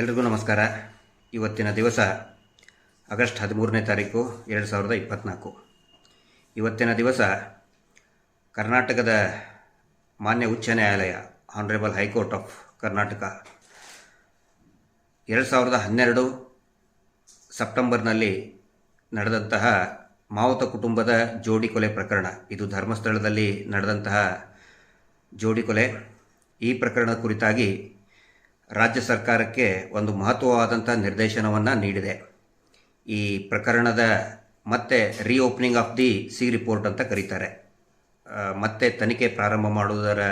ಎಲ್ರಿಗೂ ನಮಸ್ಕಾರ. ಇವತ್ತಿನ ದಿವಸ ಆಗಸ್ಟ್ ಹದಿಮೂರನೇ ತಾರೀಕು ಎರಡು ಸಾವಿರದ ಇಪ್ಪತ್ತ್ನಾಲ್ಕು ಇವತ್ತಿನ ದಿವಸ ಕರ್ನಾಟಕದ ಮಾನ್ಯ ಉಚ್ಚ ನ್ಯಾಯಾಲಯ ಆನರೇಬಲ್ ಹೈಕೋರ್ಟ್ ಆಫ್ ಕರ್ನಾಟಕ ಎರಡು ಸಾವಿರದ ಹನ್ನೆರಡು ಸೆಪ್ಟೆಂಬರ್ನಲ್ಲಿ ನಡೆದಂತಹ ಮಾವುತ ಕುಟುಂಬದ ಜೋಡಿ ಕೊಲೆ ಪ್ರಕರಣ. ಇದು ಧರ್ಮಸ್ಥಳದಲ್ಲಿ ನಡೆದಂತಹ ಜೋಡಿ ಕೊಲೆ. ಈ ಪ್ರಕರಣದ ಕುರಿತಾಗಿ ರಾಜ್ಯ ಸರ್ಕಾರಕ್ಕೆ ಒಂದು ಮಹತ್ವವಾದಂಥ ನಿರ್ದೇಶನವನ್ನು ನೀಡಿದೆ. ಈ ಪ್ರಕರಣದ ಮತ್ತೆ reopening of the C report ಅಂತ ಕರೀತಾರೆ. ಮತ್ತೆ ತನಿಖೆ ಪ್ರಾರಂಭ ಮಾಡುವುದರ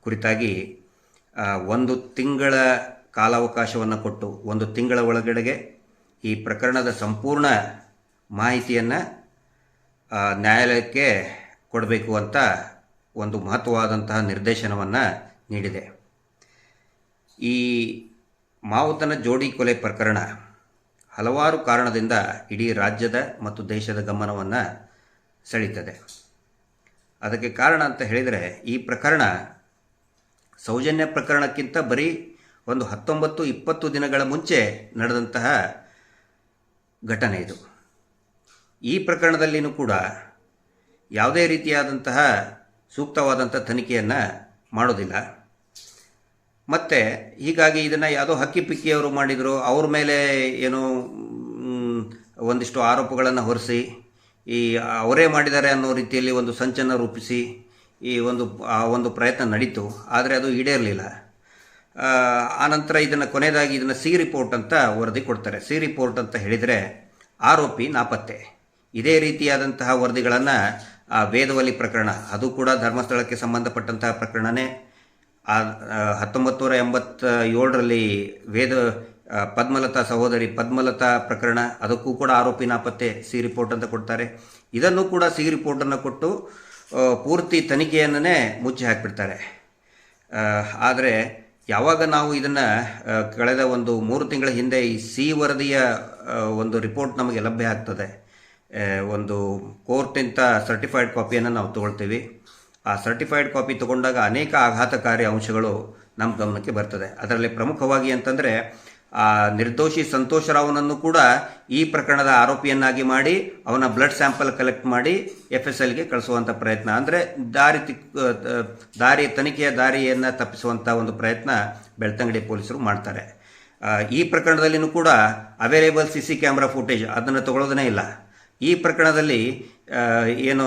ಕುರಿತಾಗಿ ಒಂದು ತಿಂಗಳ ಕಾಲಾವಕಾಶವನ್ನು ಕೊಟ್ಟು, ಒಂದು ತಿಂಗಳ ಒಳಗಡೆಗೆ ಈ ಪ್ರಕರಣದ ಸಂಪೂರ್ಣ ಮಾಹಿತಿಯನ್ನು ನ್ಯಾಯಾಲಯಕ್ಕೆ ಕೊಡಬೇಕು ಅಂತ ಒಂದು ಮಹತ್ವವಾದಂತಹ ನಿರ್ದೇಶನವನ್ನು ನೀಡಿದೆ. ಈ ಮಾವುತನ ಜೋಡಿ ಕೊಲೆ ಪ್ರಕರಣ ಹಲವಾರು ಕಾರಣದಿಂದ ಇಡೀ ರಾಜ್ಯದ ಮತ್ತು ದೇಶದ ಗಮನವನ್ನು ಸೆಳೀತದೆ. ಅದಕ್ಕೆ ಕಾರಣ ಅಂತ ಹೇಳಿದರೆ ಈ ಪ್ರಕರಣ ಸೌಜನ್ಯ ಪ್ರಕರಣಕ್ಕಿಂತ ಬರೀ ಒಂದು ಹತ್ತೊಂಬತ್ತು ಇಪ್ಪತ್ತು ದಿನಗಳ ಮುಂಚೆ ನಡೆದಂತಹ ಘಟನೆ ಇದು. ಈ ಪ್ರಕರಣದಲ್ಲಿಯೂ ಕೂಡ ಯಾವುದೇ ರೀತಿಯಾದಂತಹ ಸೂಕ್ತವಾದಂಥ ತನಿಖೆಯನ್ನು ಮಾಡೋದಿಲ್ಲ. ಮತ್ತು ಹೀಗಾಗಿ ಇದನ್ನು ಯಾವುದೋ ಹಕ್ಕಿ ಪಿಕ್ಕಿಯವರು ಮಾಡಿದರು ಅವ್ರ ಮೇಲೆ ಏನು ಒಂದಿಷ್ಟು ಆರೋಪಗಳನ್ನು ಹೊರಿಸಿ ಈ ಅವರೇ ಮಾಡಿದ್ದಾರೆ ಅನ್ನೋ ರೀತಿಯಲ್ಲಿ ಒಂದು ಸಂಚನ್ನು ರೂಪಿಸಿ ಈ ಒಂದು ಆ ಒಂದು ಪ್ರಯತ್ನ ನಡೀತು ಆದರೆ ಅದು ಈಡೇರಲಿಲ್ಲ. ಆ, ಆನಂತರ ಇದನ್ನು ಕೊನೆಯದಾಗಿ ಇದನ್ನು ಸಿ ರಿಪೋರ್ಟ್ ಅಂತ ವರದಿ ಕೊಡ್ತಾರೆ. ಸಿ ರಿಪೋರ್ಟ್ ಅಂತ ಹೇಳಿದರೆ ಆರೋಪಿ ನಾಪತ್ತೆ. ಇದೇ ರೀತಿಯಾದಂತಹ ವರದಿಗಳನ್ನು ವೇದವಲಿ ಪ್ರಕರಣ ಅದು ಕೂಡ ಧರ್ಮಸ್ಥಳಕ್ಕೆ ಸಂಬಂಧಪಟ್ಟಂತಹ ಪ್ರಕರಣನೇ. ಆ ಹತ್ತೊಂಬತ್ತು ಎಂಬತ್ತ ಏಳರಲ್ಲಿ ವೇದ ಪದ್ಮಲತಾ ಸಹೋದರಿ ಪದ್ಮಲತಾ ಪ್ರಕರಣ, ಅದಕ್ಕೂ ಕೂಡ ಆರೋಪಿ ನಾಪತ್ತೆ ಸಿ ರಿಪೋರ್ಟ್ ಅಂತ ಕೊಡ್ತಾರೆ. ಇದನ್ನು ಕೂಡ ಸಿ ರಿಪೋರ್ಟನ್ನು ಕೊಟ್ಟು ಪೂರ್ತಿ ತನಿಖೆಯನ್ನೇ ಮುಚ್ಚಿ ಹಾಕಿಬಿಡ್ತಾರೆ. ಆದರೆ ಯಾವಾಗ ನಾವು ಇದನ್ನು ಕಳೆದ ಒಂದು ಮೂರು ತಿಂಗಳ ಹಿಂದೆ ಈ ಸಿ ವರದಿಯ ಒಂದು ರಿಪೋರ್ಟ್ ನಮಗೆ ಲಭ್ಯ ಆಗ್ತದೆ. ಒಂದು ಕೋರ್ಟಿಂದ ಸರ್ಟಿಫೈಡ್ ಕಾಪಿಯನ್ನು ನಾವು ತಗೊಳ್ತೀವಿ. ಆ ಸರ್ಟಿಫೈಡ್ ಕಾಪಿ ತಗೊಂಡಾಗ ಅನೇಕ ಆಘಾತಕಾರಿ ಅಂಶಗಳು ನಮ್ಮ ಗಮನಕ್ಕೆ ಬರ್ತದೆ. ಅದರಲ್ಲಿ ಪ್ರಮುಖವಾಗಿ ಅಂತಂದರೆ, ಆ ನಿರ್ದೋಷಿ ಸಂತೋಷ ರಾವ್ನನ್ನು ಕೂಡ ಈ ಪ್ರಕರಣದ ಆರೋಪಿಯನ್ನಾಗಿ ಮಾಡಿ, ಅವನ ಬ್ಲಡ್ ಸ್ಯಾಂಪಲ್ ಕಲೆಕ್ಟ್ ಮಾಡಿ ಎಫ್ ಎಸ್ ಎಲ್ಗೆ ಕಳಿಸುವಂಥ ಪ್ರಯತ್ನ. ಅಂದರೆ ದಾರಿ ತಿಕ್ ದಾರಿ ತನಿಖೆಯ ದಾರಿಯನ್ನು ತಪ್ಪಿಸುವಂಥ ಒಂದು ಪ್ರಯತ್ನ ಬೆಳ್ತಂಗಡಿ ಪೊಲೀಸರು ಮಾಡ್ತಾರೆ. ಈ ಪ್ರಕರಣದಲ್ಲಿನೂ ಕೂಡ available C C camera footage ಅದನ್ನು ತಗೊಳ್ಳೋದನ್ನೇ ಇಲ್ಲ. ಈ ಪ್ರಕರಣದಲ್ಲಿ ಏನು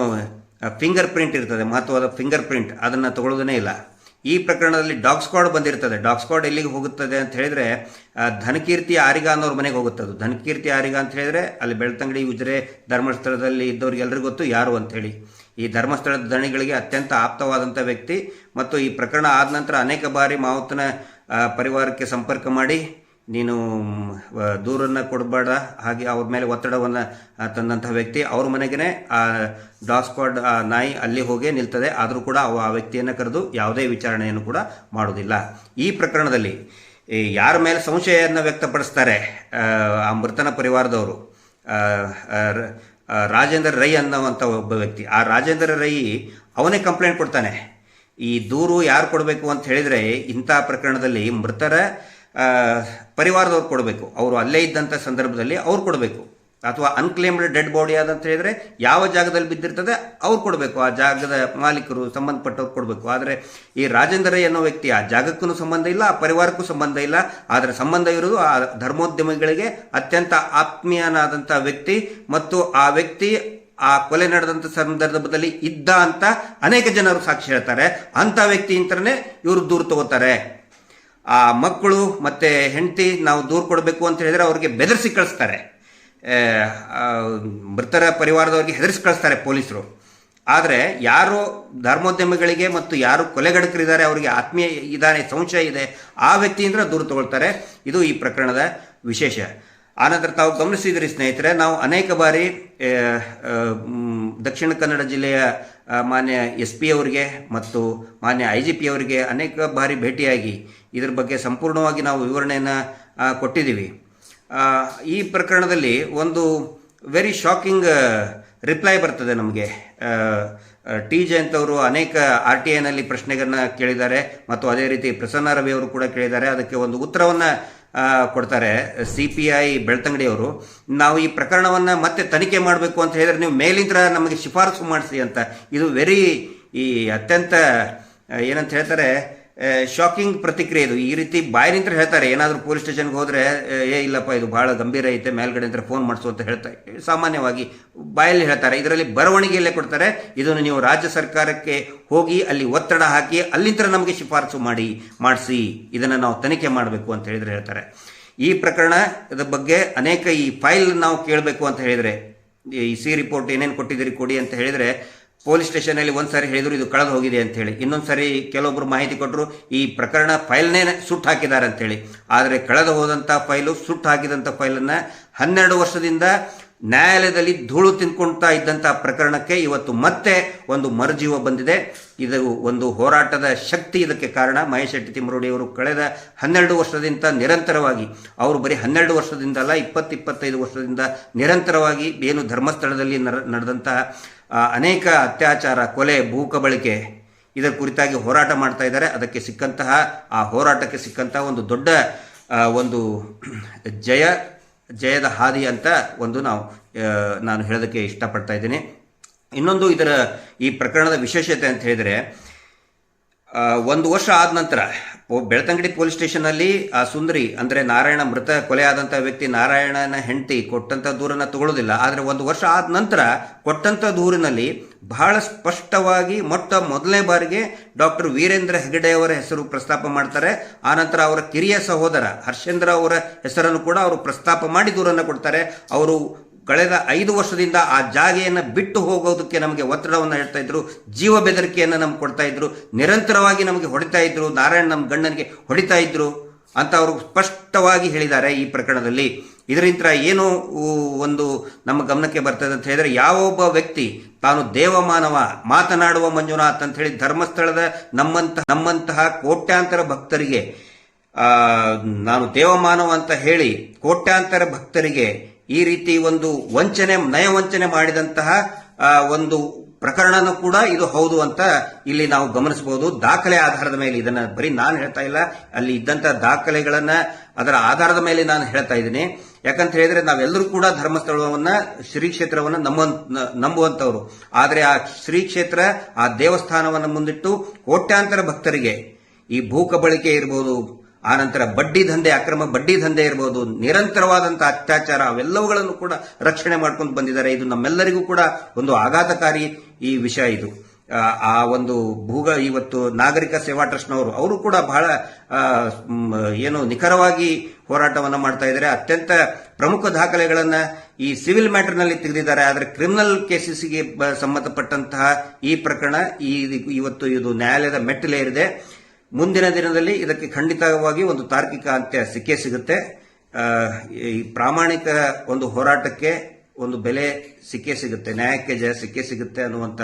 ಫಿಂಗರ್ ಪ್ರಿಂಟ್ ಇರ್ತದೆ ಮಹತ್ವದ ಫಿಂಗರ್ ಪ್ರಿಂಟ್ ಅದನ್ನು ತಗೊಳ್ಳೋದೇ ಇಲ್ಲ. ಈ ಪ್ರಕರಣದಲ್ಲಿ ಡಾಗ್ ಸ್ಕ್ವಾಡ್ ಬಂದಿರ್ತದೆ. ಡಾಗ್ ಸ್ಕ್ವಾಡ್ ಎಲ್ಲಿಗೆ ಹೋಗುತ್ತದೆ ಅಂತ ಹೇಳಿದರೆ ಧನಕೀರ್ತಿ ಆರಿಗ ಅನ್ನೋರ ಮನೆಗೆ ಹೋಗುತ್ತದೆ ಧನಕೀರ್ತಿ ಆರಿಗ ಅಂತ ಹೇಳಿದ್ರೆ, ಅಲ್ಲಿ ಬೆಳ್ತಂಗಡಿ, ಉಜಿರೆ ಧರ್ಮಸ್ಥಳದಲ್ಲಿ ಇದ್ದವ್ರಿಗೆಲ್ಲರಿಗೂ ಗೊತ್ತು ಯಾರು ಅಂಥೇಳಿ ಈ ಧರ್ಮಸ್ಥಳದ ದಣಿಗಳಿಗೆ ಅತ್ಯಂತ ಆಪ್ತವಾದಂಥ ವ್ಯಕ್ತಿ. ಮತ್ತು ಈ ಪ್ರಕರಣ ಆದ ನಂತರ ಅನೇಕ ಬಾರಿ ಮಾವುತನ ಪರಿವಾರಕ್ಕೆ ಸಂಪರ್ಕ ಮಾಡಿ ನೀನು ದೂರನ್ನು ಕೊಡಬೇಡ. ಹಾಗೆ ಅವ್ರ ಮೇಲೆ ಒತ್ತಡವನ್ನು ತಂದಂಥ ವ್ಯಕ್ತಿ ಅವ್ರ ಮನೆಗೇ ಆ ಡಾಗ್ ಸ್ಕ್ವಾಡ್ ಆ ನಾಯಿ ಅಲ್ಲಿ ಹೋಗಿ ನಿಲ್ತದೆ. ಆದರೂ ಕೂಡ ಅವು ಆ ವ್ಯಕ್ತಿಯನ್ನು ಕರೆದು ಯಾವುದೇ ವಿಚಾರಣೆಯನ್ನು ಕೂಡ ಮಾಡೋದಿಲ್ಲ ಈ ಪ್ರಕರಣದಲ್ಲಿ ಯಾರ ಮೇಲೆ ಸಂಶಯವನ್ನು ವ್ಯಕ್ತಪಡಿಸ್ತಾರೆ ಆ, ಮೃತನ ಪರಿವಾರದವರು? ರಾಜೇಂದ್ರ ರೈ ಅನ್ನೋವಂಥ ಒಬ್ಬ ವ್ಯಕ್ತಿ. ಆ ರಾಜೇಂದ್ರ ರೈ ಅವನೇ ಕಂಪ್ಲೇಂಟ್ ಕೊಡ್ತಾನೆ. ಈ ದೂರು ಯಾರು ಕೊಡಬೇಕು ಅಂತ ಹೇಳಿದರೆ ಇಂಥ ಪ್ರಕರಣದಲ್ಲಿ ಮೃತರ ಪರಿವಾರದವ್ರು ಕೊಡಬೇಕು. ಅವರು ಅಲ್ಲೇ ಇದ್ದಂಥ ಸಂದರ್ಭದಲ್ಲಿ ಅವ್ರು ಕೊಡಬೇಕು. ಅಥವಾ ಅನ್ಕ್ಲೇಮ್ಡ್ ಡೆಡ್ ಬಾಡಿ ಆದಂತ ಹೇಳಿದರೆ ಯಾವ ಜಾಗದಲ್ಲಿ ಬಿದ್ದಿರ್ತದೆ ಅವ್ರು ಕೊಡಬೇಕು. ಆ ಜಾಗದ ಮಾಲೀಕರು ಸಂಬಂಧಪಟ್ಟವ್ರು ಕೊಡಬೇಕು. ಆದರೆ ಈ ರಾಜೇಂದ್ರ ಅನ್ನೋ ವ್ಯಕ್ತಿ ಆ ಜಾಗಕ್ಕೂ ಸಂಬಂಧ ಇಲ್ಲ, ಆ ಪರಿವಾರಕ್ಕೂ ಸಂಬಂಧ ಇಲ್ಲ. ಆದರೆ ಸಂಬಂಧ ಇರೋದು ಆ ಧರ್ಮೋದ್ಯಮಿಗಳಿಗೆ ಅತ್ಯಂತ ಆತ್ಮೀಯನಾದಂಥ ವ್ಯಕ್ತಿ ಮತ್ತು ಆ ವ್ಯಕ್ತಿ ಆ ಕೊಲೆ ನಡೆದಂಥ ಸಂದರ್ಭದಲ್ಲಿ ಇದ್ದ ಅಂತ ಅನೇಕ ಜನರು ಸಾಕ್ಷಿ ಹೇಳ್ತಾರೆ. ಅಂಥ ವ್ಯಕ್ತಿ ಅಂತಲೇ ಇವರು ದೂರು ತಗೋತಾರೆ. ಆ ಮಕ್ಕಳು ಮತ್ತೆ ಹೆಂಡತಿ ನಾವು ದೂರು ಕೊಡಬೇಕು ಅಂತ ಹೇಳಿದ್ರೆ ಅವ್ರಿಗೆ ಬೆದರಿಸಿ ಕಳಿಸ್ತಾರೆ. ಮೃತರ ಪರಿವಾರದವ್ರಿಗೆ ಹೆದರಿಸಿ ಕಳಿಸ್ತಾರೆ ಪೊಲೀಸರು. ಆದರೆ ಯಾರು ಧರ್ಮೋದ್ಯಮಿಗಳಿಗೆ ಮತ್ತು ಯಾರು ಕೊಲೆಗಡಕರಿದ್ದಾರೆ ಅವರಿಗೆ ಆತ್ಮೀಯ ಇದಾನೆ, ಸಂಶಯ ಇದೆ, ಆ ವ್ಯಕ್ತಿಯಿಂದ ದೂರು ತಗೊಳ್ತಾರೆ. ಇದು ಈ ಪ್ರಕರಣದ ವಿಶೇಷ. ಆನಂತರ ತಾವು ಗಮನಿಸಿದ್ರಿ ಸ್ನೇಹಿತರೆ, ನಾವು ಅನೇಕ ಬಾರಿ ದಕ್ಷಿಣ ಕನ್ನಡ ಜಿಲ್ಲೆಯ ಮಾನ್ಯ ಎಸ್ ಪಿ ಅವರಿಗೆ ಮತ್ತು ಮಾನ್ಯ ಐ ಜಿ ಪಿ ಅವರಿಗೆ ಅನೇಕ ಬಾರಿ ಭೇಟಿಯಾಗಿ ಇದ್ರ ಬಗ್ಗೆ ಸಂಪೂರ್ಣವಾಗಿ ನಾವು ವಿವರಣೆಯನ್ನು ಕೊಟ್ಟಿದ್ದೀವಿ. ಈ ಪ್ರಕರಣದಲ್ಲಿ ಒಂದು ವೆರಿ ಶಾಕಿಂಗ್ ರಿಪ್ಲೈ ಬರ್ತದೆ ನಮಗೆ. ಟಿ ಜಯಂತ್ ಅವರು ಅನೇಕ ಆರ್ ಟಿ ಐನಲ್ಲಿ ಪ್ರಶ್ನೆಗಳನ್ನ ಕೇಳಿದ್ದಾರೆ ಮತ್ತು ಅದೇ ರೀತಿ ಪ್ರಸನ್ನ ರವಿ ಅವರು ಕೂಡ ಕೇಳಿದ್ದಾರೆ. ಅದಕ್ಕೆ ಒಂದು ಉತ್ತರವನ್ನು ಕೊಡ್ತಾರೆ ಸಿ ಪಿ ಐ ಬೆಳ್ತಂಗಡಿಯವರು ನಾವು ಈ ಪ್ರಕರಣವನ್ನು ಮತ್ತೆ ತನಿಖೆ ಮಾಡಬೇಕು ಅಂತ ಹೇಳಿದ್ರೆ ನೀವು ಮೇಲಿಂದ ನಮಗೆ ಶಿಫಾರಸು ಮಾಡಿಸಿ ಅಂತ. ಇದು ವೆರಿ ಈ ಅತ್ಯಂತ ಏನಂತ ಹೇಳ್ತಾರೆ ಶಾಕಿಂಗ್ ಪ್ರತಿಕ್ರಿಯೆ ಇದು. ಈ ರೀತಿ ಬಾಯಿನಿಂದ ಹೇಳ್ತಾರೆ, ಏನಾದರೂ ಪೊಲೀಸ್ ಸ್ಟೇಷನ್ಗೆ ಹೋದರೆ, ಏ ಇಲ್ಲಪ್ಪ, ಇದು ಭಾಳ ಗಂಭೀರ ಐತೆ, ಮೇಲ್ಗಡೆ ಅಂತ ಫೋನ್ ಮಾಡಿಸು ಅಂತ ಹೇಳ್ತಾರೆ ಸಾಮಾನ್ಯವಾಗಿ ಬಾಯಲ್ಲಿ ಹೇಳ್ತಾರೆ. ಇದರಲ್ಲಿ ಬರವಣಿಗೆಯಲ್ಲೇ ಕೊಡ್ತಾರೆ, ಇದನ್ನು ನೀವು ರಾಜ್ಯ ಸರ್ಕಾರಕ್ಕೆ ಹೋಗಿ ಅಲ್ಲಿ ಒತ್ತಡ ಹಾಕಿ ಅಲ್ಲಿಂದ ನಮಗೆ ಶಿಫಾರಸು ಮಾಡಿ, ಮಾಡಿಸಿ, ಇದನ್ನು ನಾವು ತನಿಖೆ ಮಾಡಬೇಕು ಅಂತ ಹೇಳಿದ್ರೆ ಹೇಳ್ತಾರೆ. ಈ ಪ್ರಕರಣದ ಬಗ್ಗೆ ಅನೇಕ ಈ ಫೈಲ್ ನಾವು ಕೇಳಬೇಕು ಅಂತ ಹೇಳಿದರೆ, ಈ ಸಿ ರಿಪೋರ್ಟ್ ಏನೇನು ಕೊಟ್ಟಿದ್ದೀರಿ, ಕೊಡಿ ಅಂತ ಹೇಳಿದರೆ ಪೊಲೀಸ್ ಸ್ಟೇಷನಲ್ಲಿ ಒಂದು ಸಾರಿ ಹೇಳಿದ್ರು, ಇದು ಕಳೆದು ಹೋಗಿದೆ ಅಂತ ಹೇಳಿ. ಇನ್ನೊಂದು ಸಾರಿ ಕೆಲವೊಬ್ಬರು ಮಾಹಿತಿ ಕೊಟ್ಟರು ಈ ಪ್ರಕರಣ ಫೈಲ್ನೇ ಸುಟ್ಟು ಹಾಕಿದ್ದಾರೆ ಅಂತ ಹೇಳಿ. ಆದರೆ ಕಳೆದು ಹೋದಂಥ ಫೈಲು, ಸುಟ್ಟು ಹಾಕಿದಂಥ ಫೈಲನ್ನು ಹನ್ನೆರಡು ವರ್ಷದಿಂದ ನ್ಯಾಯಾಲಯದಲ್ಲಿ ಧೂಳು ತಿನ್ಕೊಳ್ತಾ ಇದ್ದಂಥ ಪ್ರಕರಣಕ್ಕೆ ಇವತ್ತು ಮತ್ತೆ ಒಂದು ಮರುಜೀವ ಬಂದಿದೆ. ಇದು ಒಂದು ಹೋರಾಟದ ಶಕ್ತಿ ಇದಕ್ಕೆ ಕಾರಣ. ಮಹೇಶ್ ಶೆಟ್ಟಿ ಅವರು ಕಳೆದ ಹನ್ನೆರಡು ವರ್ಷದಿಂದ ನಿರಂತರವಾಗಿ, ಅವರು ಬರೀ ಹನ್ನೆರಡು ವರ್ಷದಿಂದಲ್ಲ ಇಪ್ಪತ್ತು ಇಪ್ಪತ್ತೈದು ವರ್ಷದಿಂದ ನಿರಂತರವಾಗಿ ಏನು ಧರ್ಮಸ್ಥಳದಲ್ಲಿ ನಡೆದಂತಹ ಅನೇಕ ಅತ್ಯಾಚಾರ, ಕೊಲೆ, ಭೂಕಬಳಿಕೆ ಇದರ ಕುರಿತಾಗಿ ಹೋರಾಟ ಮಾಡ್ತಾ ಇದ್ದಾರೆ. ಅದಕ್ಕೆ ಸಿಕ್ಕಂತಹ, ಆ ಹೋರಾಟಕ್ಕೆ ಸಿಕ್ಕಂತಹ ಒಂದು ದೊಡ್ಡ ಒಂದು ಜಯ, ಜಯದ ಹಾದಿ ಅಂತ ಒಂದು ನಾವು ನಾನು ಹೇಳೋದಕ್ಕೆ ಇಷ್ಟಪಡ್ತಾ ಇದ್ದೀನಿ. ಇನ್ನೊಂದು ಇದರ ಈ ಪ್ರಕರಣದ ವಿಶೇಷತೆ ಅಂತ ಹೇಳಿದರೆ ಒಂದು ವರ್ಷ ಆದ ನಂತರ ಬೆಳತಂಗಡಿ ಪೊಲೀಸ್ ಸ್ಟೇಷನಲ್ಲಿ ಆ ಸುಂದರಿ, ಅಂದರೆ ನಾರಾಯಣ ಮೃತ ಕೊಲೆ ಆದಂಥ ವ್ಯಕ್ತಿ ನಾರಾಯಣನ ಹೆಂಡತಿ ಕೊಟ್ಟಂಥ ದೂರನ್ನ ತಗೊಳ್ಳೋದಿಲ್ಲ ಆದರೆ ಒಂದು ವರ್ಷ ಆದ ನಂತರ ಕೊಟ್ಟಂಥ ದೂರಿನಲ್ಲಿ ಬಹಳ ಸ್ಪಷ್ಟವಾಗಿ ಮೊಟ್ಟ ಮೊದಲನೇ ಬಾರಿಗೆ ಡಾಕ್ಟರ್ ವೀರೇಂದ್ರ ಹೆಗಡೆ ಅವರ ಹೆಸರು ಪ್ರಸ್ತಾಪ ಮಾಡ್ತಾರೆ. ಆನಂತರ ಅವರ ಕಿರಿಯ ಸಹೋದರ ಹರ್ಷೇಂದ್ರ ಅವರ ಹೆಸರನ್ನು ಕೂಡ ಅವರು ಪ್ರಸ್ತಾಪ ಮಾಡಿ ದೂರನ್ನು ಕೊಡ್ತಾರೆ. ಅವರು ಕಳೆದ ಐದು ವರ್ಷದಿಂದ ಆ ಜಾಗೆಯನ್ನು ಬಿಟ್ಟು ಹೋಗೋದಕ್ಕೆ ನಮಗೆ ಒತ್ತಡವನ್ನು ಹೇಳ್ತಾ ಇದ್ರು, ಜೀವ ಬೆದರಿಕೆಯನ್ನು ನಮ್ಗೆ ಕೊಡ್ತಾ ಇದ್ರು, ನಿರಂತರವಾಗಿ ನಮಗೆ ಹೊಡಿತಾ ಇದ್ರು, ನಾರಾಯಣ ನಮ್ಮ ಗಂಡನಿಗೆ ಹೊಡಿತಾ ಇದ್ರು ಅಂತ ಅವರು ಸ್ಪಷ್ಟವಾಗಿ ಹೇಳಿದ್ದಾರೆ ಈ ಪ್ರಕರಣದಲ್ಲಿ. ಇದರಿಂದ ಏನು ಒಂದು ನಮ್ಮ ಗಮನಕ್ಕೆ ಬರ್ತದೆ ಅಂತ ಹೇಳಿದ್ರೆ ಯಾವೊಬ್ಬ ವ್ಯಕ್ತಿ ತಾನು ದೇವಮಾನವ, ಮಾತನಾಡುವ ಮಂಜುನಾಥ್ ಅಂತ ಹೇಳಿ ಧರ್ಮಸ್ಥಳದ ನಮ್ಮಂತ, ನಮ್ಮಂತಹ ಕೋಟ್ಯಾಂತರ ಭಕ್ತರಿಗೆ ನಾನು ದೇವಮಾನವ ಅಂತ ಹೇಳಿ ಕೋಟ್ಯಾಂತರ ಭಕ್ತರಿಗೆ ಈ ರೀತಿ ಒಂದು ವಂಚನೆ, ನಯವಂಚನೆ ಮಾಡಿದಂತಹ ಒಂದು ಪ್ರಕರಣನೂ ಕೂಡ ಇದು ಹೌದು ಅಂತ ಇಲ್ಲಿ ನಾವು ಗಮನಿಸಬಹುದು. ದಾಖಲೆ ಆಧಾರದ ಮೇಲೆ ಇದನ್ನ ಬರೀ ನಾನು ಹೇಳ್ತಾ ಇಲ್ಲ. ಅಲ್ಲಿ ಇದ್ದಂತಹ ದಾಖಲೆಗಳನ್ನ ಅದರ ಆಧಾರದ ಮೇಲೆ ನಾನು ಹೇಳ್ತಾ ಇದ್ದೀನಿ. ಯಾಕಂತ ಹೇಳಿದ್ರೆ ನಾವೆಲ್ಲರೂ ಕೂಡ ಧರ್ಮಸ್ಥಳವನ್ನ, ಶ್ರೀ ಕ್ಷೇತ್ರವನ್ನ ನಮ್ಮ ನಂಬುವಂತವ್ರು ಆದರೆ ಆ ಶ್ರೀ ಕ್ಷೇತ್ರ, ಆ ದೇವಸ್ಥಾನವನ್ನು ಮುಂದಿಟ್ಟು ಕೋಟ್ಯಾಂತರ ಭಕ್ತರಿಗೆ ಈ ಭೂಕಬಳಿಕೆ ಇರ್ಬೋದು ಆನಂತರ ಬಡ್ಡಿ ದಂಧೆ ಅಕ್ರಮ ಬಡ್ಡಿ ದಂಧೆ ಇರ್ಬೋದು ನಿರಂತರವಾದಂಥ ಅತ್ಯಾಚಾರ ಅವೆಲ್ಲವುಗಳನ್ನು ಕೂಡ ರಕ್ಷಣೆ ಮಾಡ್ಕೊಂಡು ಬಂದಿದ್ದಾರೆ. ಇದು ನಮ್ಮೆಲ್ಲರಿಗೂ ಕೂಡ ಒಂದು ಆಘಾತಕಾರಿ ಈ ವಿಷಯ ಇದು. ಆ, ಒಂದು ಭೂಗ ಇವತ್ತು ನಾಗರಿಕ ಸೇವಾ ಟ್ರಸ್ಟ್ನವರು ಅವರು ಕೂಡ ಬಹಳ ಏನು ನಿಖರವಾಗಿ ಹೋರಾಟವನ್ನು ಮಾಡ್ತಾ ಇದ್ದಾರೆ. ಅತ್ಯಂತ ಪ್ರಮುಖ ದಾಖಲೆಗಳನ್ನು ಈ ಸಿವಿಲ್ ಮ್ಯಾಟರ್ನಲ್ಲಿ ತೆಗೆದಿದ್ದಾರೆ. ಆದರೆ ಕ್ರಿಮಿನಲ್ ಕೇಸಸ್ಗೆ ಸಂಬಂಧಪಟ್ಟಂತಹ ಈ ಪ್ರಕರಣ ಈ ಇವತ್ತು ಇದು ನ್ಯಾಯಾಲಯದ ಮೆಟ್ಟಿಲೇರಿದೆ. ಮುಂದಿನ ದಿನದಲ್ಲಿ ಇದಕ್ಕೆ ಖಂಡಿತವಾಗಿ ಒಂದು ತಾರ್ಕಿಕ ಅಂತ್ಯ ಸಿಕ್ಕೇ ಸಿಗುತ್ತೆ. ಈ ಪ್ರಾಮಾಣಿಕ ಒಂದು ಹೋರಾಟಕ್ಕೆ ಒಂದು ಬೆಲೆ ಸಿಕ್ಕೇ ಸಿಗುತ್ತೆ, ನ್ಯಾಯಕ್ಕೆ ಜಯ ಸಿಕ್ಕೇ ಸಿಗುತ್ತೆ ಅನ್ನುವಂಥ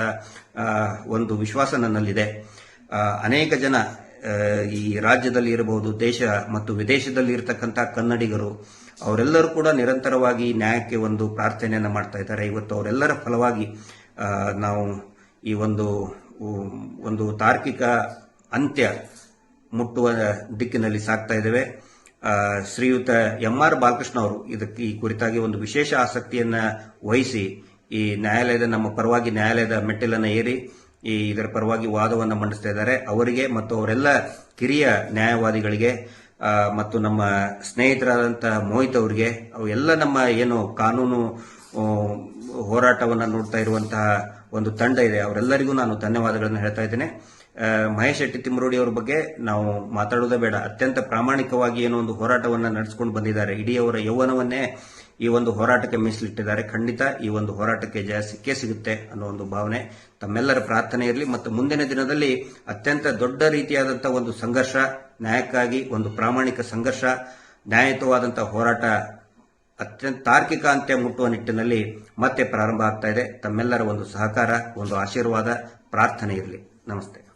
ಒಂದು ವಿಶ್ವಾಸ ನನ್ನಲ್ಲಿದೆ. ಅನೇಕ ಜನ ಈ ರಾಜ್ಯದಲ್ಲಿ ಇರಬಹುದು, ದೇಶ ಮತ್ತು ವಿದೇಶದಲ್ಲಿ ಇರತಕ್ಕಂಥ ಕನ್ನಡಿಗರು, ಅವರೆಲ್ಲರೂ ಕೂಡ ನಿರಂತರವಾಗಿ ನ್ಯಾಯಕ್ಕೆ ಒಂದು ಪ್ರಾರ್ಥನೆಯನ್ನು ಮಾಡ್ತಾ ಇದ್ದಾರೆ. ಇವತ್ತು ಅವರೆಲ್ಲರ ಫಲವಾಗಿ ನಾವು ಈ ಒಂದು ಒಂದು ತಾರ್ಕಿಕ ಅಂತ್ಯ ಮುಟ್ಟುವ ದಿಕ್ಕಿನಲ್ಲಿ ಸಾಗ್ತಾ ಇದ್ದೇವೆ. ಶ್ರೀಯುತ ಎಂ ಆರ್ ಬಾಲಕೃಷ್ಣ ಅವರು ಇದಕ್ಕೆ ಈ ಕುರಿತಾಗಿ ಒಂದು ವಿಶೇಷ ಆಸಕ್ತಿಯನ್ನ ವಹಿಸಿ ಈ ನ್ಯಾಯಾಲಯದ, ನಮ್ಮ ಪರವಾಗಿ ನ್ಯಾಯಾಲಯದ ಮೆಟ್ಟಿಲನ್ನು ಏರಿ ಈ ಇದರ ಪರವಾಗಿ ವಾದವನ್ನು ಮಂಡಿಸ್ತಾ ಇದ್ದಾರೆ. ಅವರಿಗೆ ಮತ್ತು ಅವರೆಲ್ಲ ಕಿರಿಯ ನ್ಯಾಯವಾದಿಗಳಿಗೆ ಮತ್ತು ನಮ್ಮ ಸ್ನೇಹಿತರಾದಂತಹ ಮೋಹಿತ್ ಅವರಿಗೆ ಅವು ಎಲ್ಲ ನಮ್ಮ ಏನು ಕಾನೂನು ಹೋರಾಟವನ್ನು ನೋಡ್ತಾ ಇರುವಂತಹ ಒಂದು ತಂಡ ಇದೆ. ಅವರೆಲ್ಲರಿಗೂ ನಾನು ಧನ್ಯವಾದಗಳನ್ನು ಹೇಳ್ತಾ ಇದ್ದೇನೆ. ಮಹೇಶ್ ಶೆಟ್ಟಿ ತಿಮ್ಮರೋಡಿ ಅವರ ಬಗ್ಗೆ ನಾವು ಮಾತಾಡೋದೇ ಬೇಡ. ಅತ್ಯಂತ ಪ್ರಾಮಾಣಿಕವಾಗಿ ಏನೋ ಒಂದು ಹೋರಾಟವನ್ನು ನಡೆಸ್ಕೊಂಡು ಬಂದಿದ್ದಾರೆ. ಇಡೀ ಅವರ ಯೌವನವನ್ನೇ ಈ ಒಂದು ಹೋರಾಟಕ್ಕೆ ಮೀಸಲಿಟ್ಟಿದ್ದಾರೆ. ಖಂಡಿತ ಈ ಒಂದು ಹೋರಾಟಕ್ಕೆ ಜಯ ಸಿಕ್ಕೇ ಸಿಗುತ್ತೆ ಅನ್ನೋ ಒಂದು ಭಾವನೆ ತಮ್ಮೆಲ್ಲರ ಪ್ರಾರ್ಥನೆ ಇರಲಿ. ಮತ್ತು ಮುಂದಿನ ದಿನದಲ್ಲಿ ಅತ್ಯಂತ ದೊಡ್ಡ ರೀತಿಯಾದಂತಹ ಒಂದು ಸಂಘರ್ಷ, ನ್ಯಾಯಕ್ಕಾಗಿ ಒಂದು ಪ್ರಾಮಾಣಿಕ ಸಂಘರ್ಷ ನ್ಯಾಯಯುತವಾದಂತಹ ಹೋರಾಟ ಅತ್ಯಂತ ತಾರ್ಕಿಕ ಅಂತ್ಯ ಮುಟ್ಟುವ ನಿಟ್ಟಿನಲ್ಲಿ ಮತ್ತೆ ಪ್ರಾರಂಭ ಆಗ್ತಾ ಇದೆ. ತಮ್ಮೆಲ್ಲರ ಒಂದು ಸಹಕಾರ, ಒಂದು ಆಶೀರ್ವಾದ, ಪ್ರಾರ್ಥನೆ ಇರಲಿ. ನಮಸ್ತೆ.